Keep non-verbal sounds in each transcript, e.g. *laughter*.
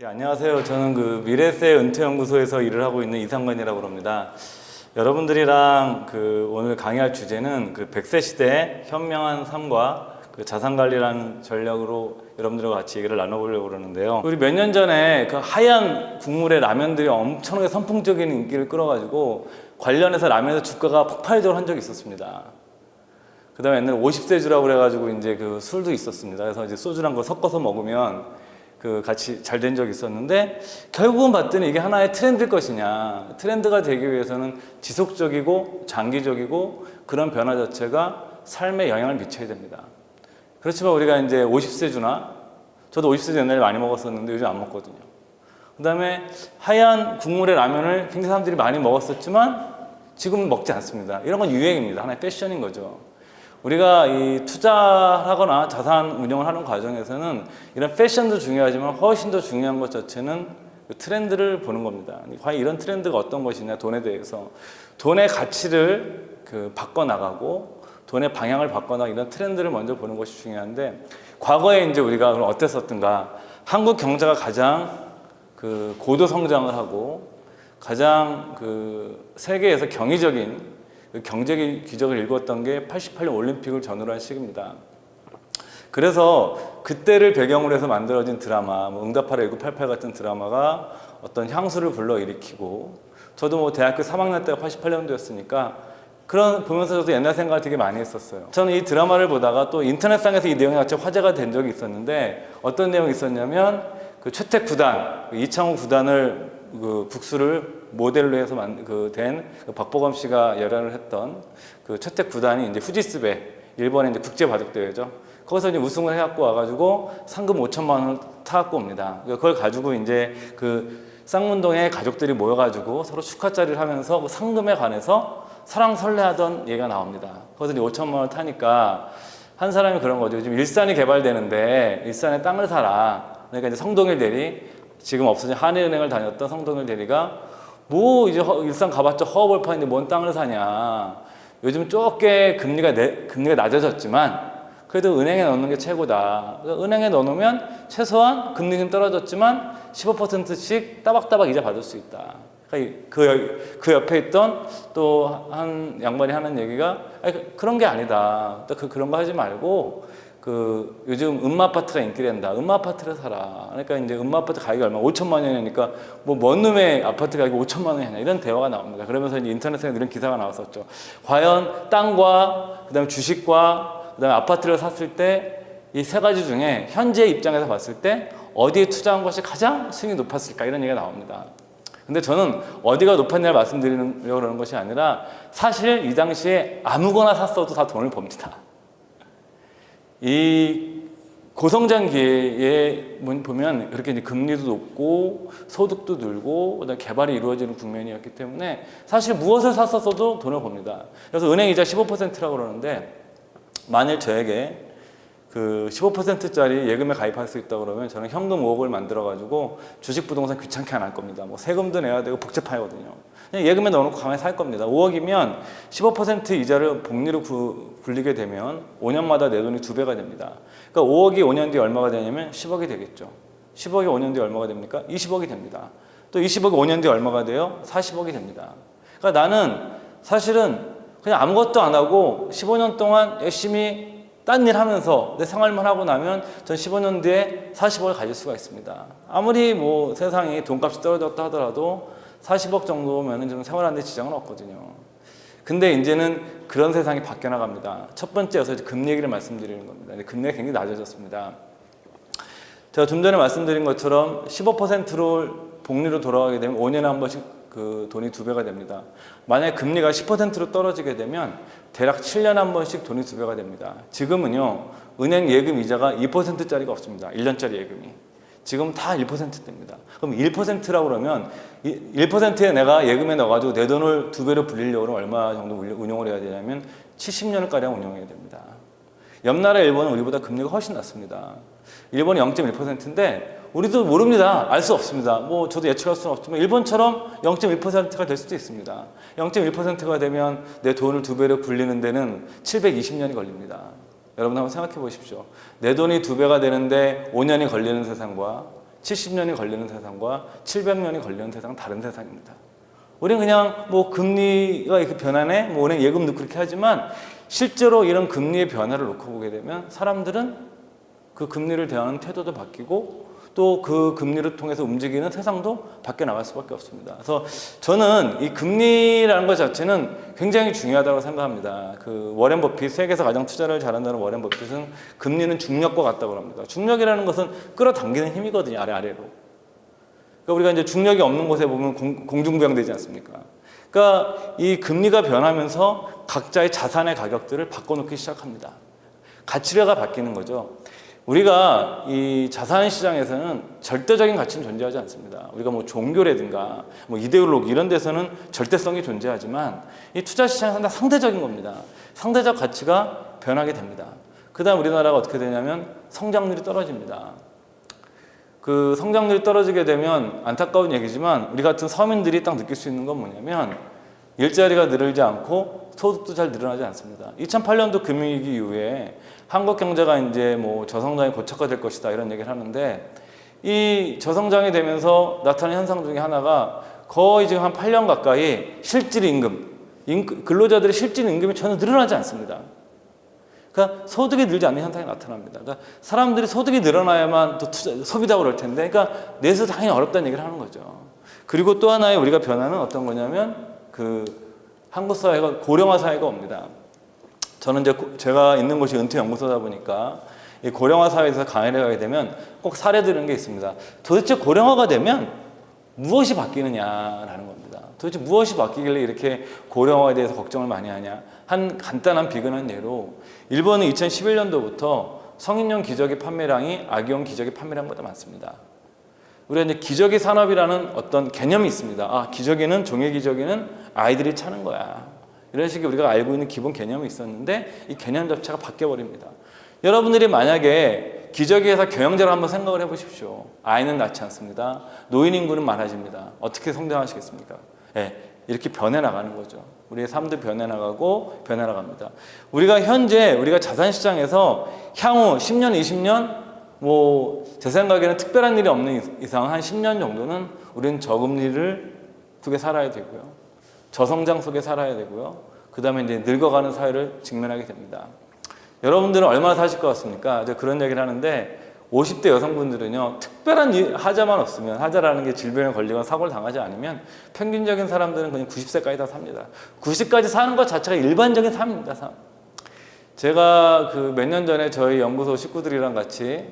네, 안녕하세요. 저는 그 미래세 은퇴연구소에서 일을 하고 있는 이상관이라고 합니다. 여러분들이랑 그 오늘 강의할 주제는 그 100세 시대 현명한 삶과 그 자산 관리라는 전략으로 여러분들과 같이 얘기를 나눠보려고 그러는데요. 우리 몇 년 전에 그 하얀 국물의 라면들이 엄청나게 선풍적인 인기를 끌어가지고 관련해서 라면에서 주가가 폭발적으로 한 적이 있었습니다. 그 다음에 옛날에 50세 주라고 그래가지고 이제 그 술도 있었습니다. 그래서 이제 소주랑 거 섞어서 먹으면 그 같이 잘 된 적이 있었는데 결국은 봤더니 이게 하나의 트렌드일 것이냐. 트렌드가 되기 위해서는 지속적이고 장기적이고 그런 변화 자체가 삶에 영향을 미쳐야 됩니다. 그렇지만 우리가 이제 50세 주나 저도 50세 주 옛날에 많이 먹었었는데 요즘 안 먹거든요. 그 다음에 하얀 국물의 라면을 굉장히 사람들이 많이 먹었었지만 지금은 먹지 않습니다. 이런 건 유행입니다. 하나의 패션인 거죠. 우리가 이 투자하거나 자산 운영을 하는 과정에서는 이런 패션도 중요하지만 훨씬 더 중요한 것 자체는 그 트렌드를 보는 겁니다. 과연 이런 트렌드가 어떤 것이냐 돈에 대해서 돈의 가치를 그 바꿔 나가고 돈의 방향을 바꿔나 이런 트렌드를 먼저 보는 것이 중요한데 과거에 이제 우리가 그럼 어땠었던가 한국 경제가 가장 그 고도 성장을 하고 가장 그 세계에서 경이적인 그 경제 기적을 읽었던 게 88년 올림픽을 전후로 한 시기입니다. 그래서 그때를 배경으로 해서 만들어진 드라마, 뭐 응답하라 1988 같은 드라마가 어떤 향수를 불러일으키고 저도 뭐 대학교 3학년 때가 88년도였으니까 그런 보면서 저도 옛날 생각을 되게 많이 했었어요. 저는 이 드라마를 보다가 또 인터넷상에서 이 내용이 같이 화제가 된 적이 있었는데 어떤 내용이 있었냐면 그 최택 구단, 그 이창호 구단을 그 국수를 모델로 해서 그된 그 박보검 씨가 열연을 했던 그 최택 구단이 이제 후지스베 일본의 이제 국제 바둑 대회죠. 거기서 이제 우승을 해갖고 와가지고 상금 5천만 원을 타갖고 옵니다. 그걸 가지고 이제 그 쌍문동의 가족들이 모여가지고 서로 축하 자리를 하면서 그 상금에 관해서 사랑 설레하던 얘기가 나옵니다. 거기서 이제 5천만 원을 타니까 한 사람이 그런 거죠. 지금 일산이 개발되는데 일산에 땅을 사라. 그러니까 이제 성동일 대리 지금 없어진 한일은행을 다녔던 성동일 대리가 뭐 이제 허- 일산 가봤자 허허벌판인데 뭔 땅을 사냐. 요즘 조금 금리가 내, 금리가 낮아졌지만 그래도 은행에 넣는 게 최고다. 은행에 넣어놓으면 최소한 금리 좀 떨어졌지만 15%씩 따박따박 이자 받을 수 있다. 그러니까 그, 여- 그 옆에 있던 또 한 양반이 하는 얘기가 그- 그런 게 아니다. 또 그, 그런 거 하지 말고 그 요즘 음마 아파트가 인기된다. 음마 아파트를 사라. 그러니까 이제 음마 아파트 가격이 얼마? 5천만 원이니까 뭐뭔 놈의 아파트 가격이 5천만 원이냐 이런 대화가 나옵니다. 그러면서 인터넷에 이런 기사가 나왔었죠. 과연 땅과 그다음에 주식과 그다음에 아파트를 샀을 때 이 세 가지 중에 현재 입장에서 봤을 때 어디에 투자한 것이 가장 수익이 높았을까 이런 얘기가 나옵니다. 근데 저는 어디가 높았냐를 말씀드리려고 그러는 것이 아니라 사실 이 당시에 아무거나 샀어도 다 돈을 법니다. 이 고성장기에 보면 그렇게 이제 금리도 높고 소득도 늘고 그다음에 개발이 이루어지는 국면이었기 때문에 사실 무엇을 샀었어도 돈을 법니다. 그래서 은행 이자 15%라고 그러는데 만일 저에게 그 15%짜리 예금에 가입할 수 있다 그러면 저는 현금 5억을 만들어 가지고 주식 부동산 귀찮게 안 할 겁니다. 뭐 세금도 내야 되고 복잡하거든요. 그냥 예금에 넣어놓고 가만히 살 겁니다. 5억이면 15% 이자를 복리로 구, 굴리게 되면 5년마다 내 돈이 두 배가 됩니다. 그러니까 5억이 5년 뒤에 얼마가 되냐면 10억이 되겠죠. 10억이 5년 뒤에 얼마가 됩니까? 20억이 됩니다. 또 20억이 5년 뒤에 얼마가 돼요? 40억이 됩니다. 그러니까 나는 사실은 그냥 아무것도 안 하고 15년 동안 열심히 딴 일 하면서 내 생활만 하고 나면 전 15년 뒤에 40억을 가질 수가 있습니다. 아무리 뭐 세상이 돈값이 떨어졌다 하더라도 40억 정도면 좀 생활하는데 지장은 없거든요. 근데 이제는 그런 세상이 바뀌어 나갑니다. 첫 번째여서 금리 얘기를 말씀드리는 겁니다. 금리가 굉장히 낮아졌습니다. 제가 좀 전에 말씀드린 것처럼 15%로 복리로 돌아가게 되면 5년에 한 번씩 그 돈이 두 배가 됩니다. 만약에 금리가 10%로 떨어지게 되면 대략 7년에 한 번씩 돈이 두 배가 됩니다. 지금은요, 은행 예금 이자가 2%짜리가 없습니다. 1년짜리 예금이. 지금 다 1%대입니다. 그럼 1%라고 그러면 1%에 내가 예금에 넣어가지고 내 돈을 두 배로 불리려고 그러면 얼마 정도 운용을 해야 되냐면 70년을 가량 운용해야 됩니다. 옆 나라 일본은 우리보다 금리가 훨씬 낮습니다. 일본이 0.1%인데 우리도 모릅니다. 알 수 없습니다. 뭐 저도 예측할 수는 없지만 일본처럼 0.1%가 될 수도 있습니다. 0.1%가 되면 내 돈을 두 배로 굴리는 데는 720년이 걸립니다. 여러분 한번 생각해 보십시오. 내 돈이 두 배가 되는데 5년이 걸리는 세상과 70년이 걸리는 세상과 700년이 걸리는 세상은 다른 세상입니다. 우리는 그냥 뭐 금리가 이렇게 변하네, 뭐 우리는 예금 넣고 그렇게 하지만 실제로 이런 금리의 변화를 놓고 보게 되면 사람들은 그 금리를 대하는 태도도 바뀌고 또 그 금리를 통해서 움직이는 세상도 바뀌어 나갈 수밖에 없습니다. 그래서 저는 이 금리라는 것 자체는 굉장히 중요하다고 생각합니다. 그 워렌 버핏 세계에서 가장 투자를 잘한다는 워렌 버핏은 금리는 중력과 같다고 합니다. 중력이라는 것은 끌어당기는 힘이거든요. 아래 아래로. 그러니까 우리가 이제 중력이 없는 곳에 보면 공, 공중부양되지 않습니까? 그러니까 이 금리가 변하면서 각자의 자산의 가격들을 바꿔놓기 시작합니다. 가치가 바뀌는 거죠. 우리가 이 자산 시장에서는 절대적인 가치는 존재하지 않습니다. 우리가 뭐 종교라든가 뭐 이데올로기 이런 데서는 절대성이 존재하지만 이 투자 시장은 다 상대적인 겁니다. 상대적 가치가 변하게 됩니다. 그다음 우리나라가 어떻게 되냐면 성장률이 떨어집니다. 그 성장률이 떨어지게 되면 안타까운 얘기지만 우리 같은 서민들이 딱 느낄 수 있는 건 뭐냐면 일자리가 늘지 않고 소득도 잘 늘어나지 않습니다. 2008년도 금융위기 이후에 한국 경제가 이제 뭐 저성장이 고착화될 것이다 이런 얘기를 하는데 이 저성장이 되면서 나타난 현상 중에 하나가 거의 지금 한 8년 가까이 실질 임금, 임- 근로자들의 실질 임금이 전혀 늘어나지 않습니다. 그러니까 소득이 늘지 않는 현상이 나타납니다. 그러니까 사람들이 소득이 늘어나야만 또 투자, 소비다 그럴 텐데, 그러니까 내수 당연히 어렵다는 얘기를 하는 거죠. 그리고 또 하나의 우리가 변화는 어떤 거냐면 그 한국 사회가 고령화 사회가 옵니다. 저는 이제 고- 제가 있는 곳이 은퇴 연구소다 보니까 이 고령화 사회에서 강의를 가게 되면 꼭 사례 들은 게 있습니다. 도대체 고령화가 되면 무엇이 바뀌느냐라는 겁니다. 도대체 무엇이 바뀌길래 이렇게 고령화에 대해서 걱정을 많이 하냐? 한 간단한 비근한 예로 일본은 2011년도부터 성인용 기저귀 판매량이 아기용 기저귀 판매량보다 많습니다. 우리가 이제 기저귀 산업이라는 어떤 개념이 있습니다. 아, 기저귀는 종이 기저귀는 아이들이 차는 거야. 이런 식의 우리가 알고 있는 기본 개념이 있었는데 이 개념 자체가 바뀌어 버립니다. 여러분들이 만약에 기저귀에서 경영자를 한번 생각을 해보십시오. 아이는 낳지 않습니다. 노인 인구는 많아집니다. 어떻게 성장하시겠습니까? 예, 이렇게 변해 나가는 거죠. 우리의 삶도 변해 나가고 변해 나갑니다. 우리가 현재 우리가 자산 시장에서 향후 10년, 20년 뭐 제 생각에는 특별한 일이 없는 이상 한 10년 정도는 우리는 저금리를 속에 살아야 되고요. 저성장 속에 살아야 되고요. 그 다음에 이제 늙어가는 사회를 직면하게 됩니다. 여러분들은 얼마나 사실 것 같습니까? 이제 그런 얘기를 하는데 50대 여성분들은요 특별한 일- 하자만 없으면 하자라는 게 질병에 걸리거나 사고를 당하지 않으면 평균적인 사람들은 그냥 90세까지 다 삽니다. 90까지 사는 것 자체가 일반적인 삶입니다. 삶. 제가 그 몇 년 전에 저희 연구소 식구들이랑 같이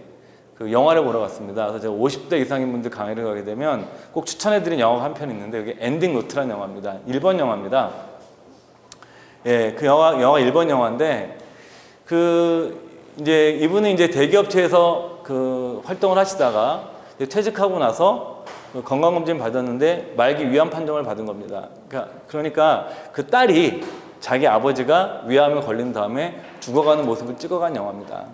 그 영화를 보러 갔습니다. 그래서 제가 50대 이상인 분들 강의를 가게 되면 꼭 추천해드린 영화가 한 편 있는데 그게 엔딩 노트라는 영화입니다. 일본 영화입니다. 예, 그 영화 영화 일본 영화인데 그 이제 이분은 이제 대기업체에서 그 활동을 하시다가 퇴직하고 나서 그 건강검진 받았는데 말기 위암 판정을 받은 겁니다. 그러니까, 그러니까 그 딸이 자기 아버지가 위암에 걸린 다음에 죽어가는 모습을 찍어간 영화입니다.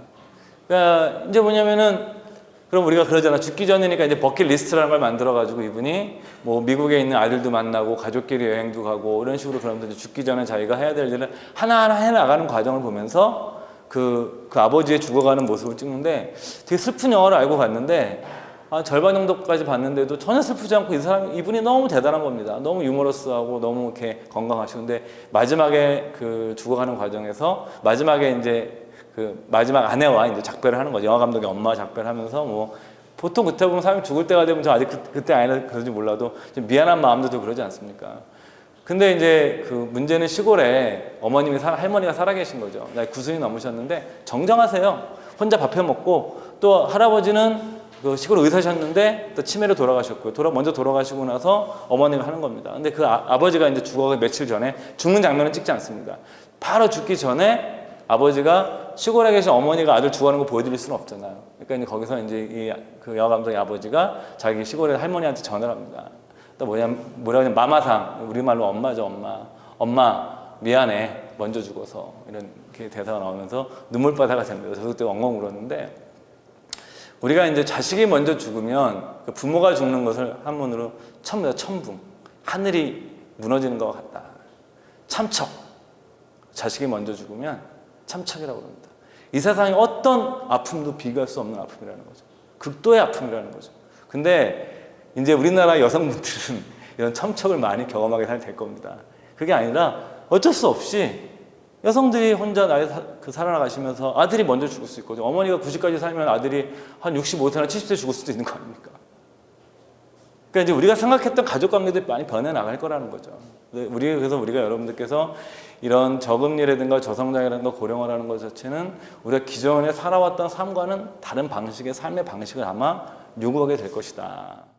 그러니까 이제 뭐냐면은 그럼 우리가 그러잖아 죽기 전이니까 이제 버킷리스트라는 걸 만들어 가지고 이분이 뭐 미국에 있는 아들도 만나고 가족끼리 여행도 가고 이런 식으로 그러면서 죽기 전에 자기가 해야 될 일을 하나하나 해 나가는 과정을 보면서 그, 그 아버지의 죽어가는 모습을 찍는데 되게 슬픈 영화를 알고 갔는데 아, 절반 정도까지 봤는데도 전혀 슬프지 않고 이 사람 이분이 너무 대단한 겁니다. 너무 유머러스하고 너무 이렇게 건강하시는데 마지막에 그 죽어가는 과정에서 마지막에 이제 그 마지막 아내와 이제 작별을 하는 거죠. 영화 감독의 엄마 작별을 하면서 뭐 보통 그때 보면 사람이 죽을 때가 되면 저 아직 그, 때 아니라 그런지 몰라도 좀 미안한 마음도 들고 그러지 않습니까? 근데 이제 그 문제는 시골에 어머님이 살- 할머니가 살아계신 거죠. 나이 구순이 넘으셨는데 정정하세요. 혼자 밥해 먹고 또 할아버지는 그 시골 의사셨는데 또 치매로 돌아가셨고요. 돌아 먼저 돌아가시고 나서 어머니가 하는 겁니다. 근데 그 아, 버지가 이제 죽어 며칠 전에 죽는 장면을 찍지 않습니다. 바로 죽기 전에 아버지가 시골에 계신 어머니가 아들 죽어가는 거 보여드릴 수는 없잖아요. 그러니까 이제 거기서 이제 이그 영화 감독의 아버지가 자기 시골에 할머니한테 전화를 합니다. 또 뭐냐 뭐라 그냥 마마상 우리말로 엄마죠 엄마. 엄마 미안해. 먼저 죽어서. 이렇게 대사가 나오면서 눈물바다가 됩니다. 저도 그때 엉엉 울었는데 우리가 이제 자식이 먼저 죽으면 그 부모가 죽는 것을 한문으로 첨다. 첨붕. 하늘이 무너지는 것 같다. 참척. 자식이 먼저 죽으면 참척이라고 합니다. 이 세상에 어떤 아픔도 비교할 수 없는 아픔이라는 거죠. 극도의 아픔이라는 거죠. 근데 이제 우리나라 여성분들은 *laughs* 이런 첨척을 많이 경험하게 될 겁니다. 그게 아니라 어쩔 수 없이 여성들이 혼자 나이 사, 그 살아나가시면서 아들이 먼저 죽을 수 있거든요. 어머니가 90까지 살면 아들이 한 65세나 70세 죽을 수도 있는 거 아닙니까? 그러니까 이제 우리가 생각했던 가족 관계들이 많이 변해 나갈 거라는 거죠. 네, 우리 그래서 우리가 여러분들께서 이런 저금리라든가 저성장이라든가 고령화라는 것 자체는 우리가 기존에 살아왔던 삶과는 다른 방식의 삶의 방식을 아마 요구하게 될 것이다.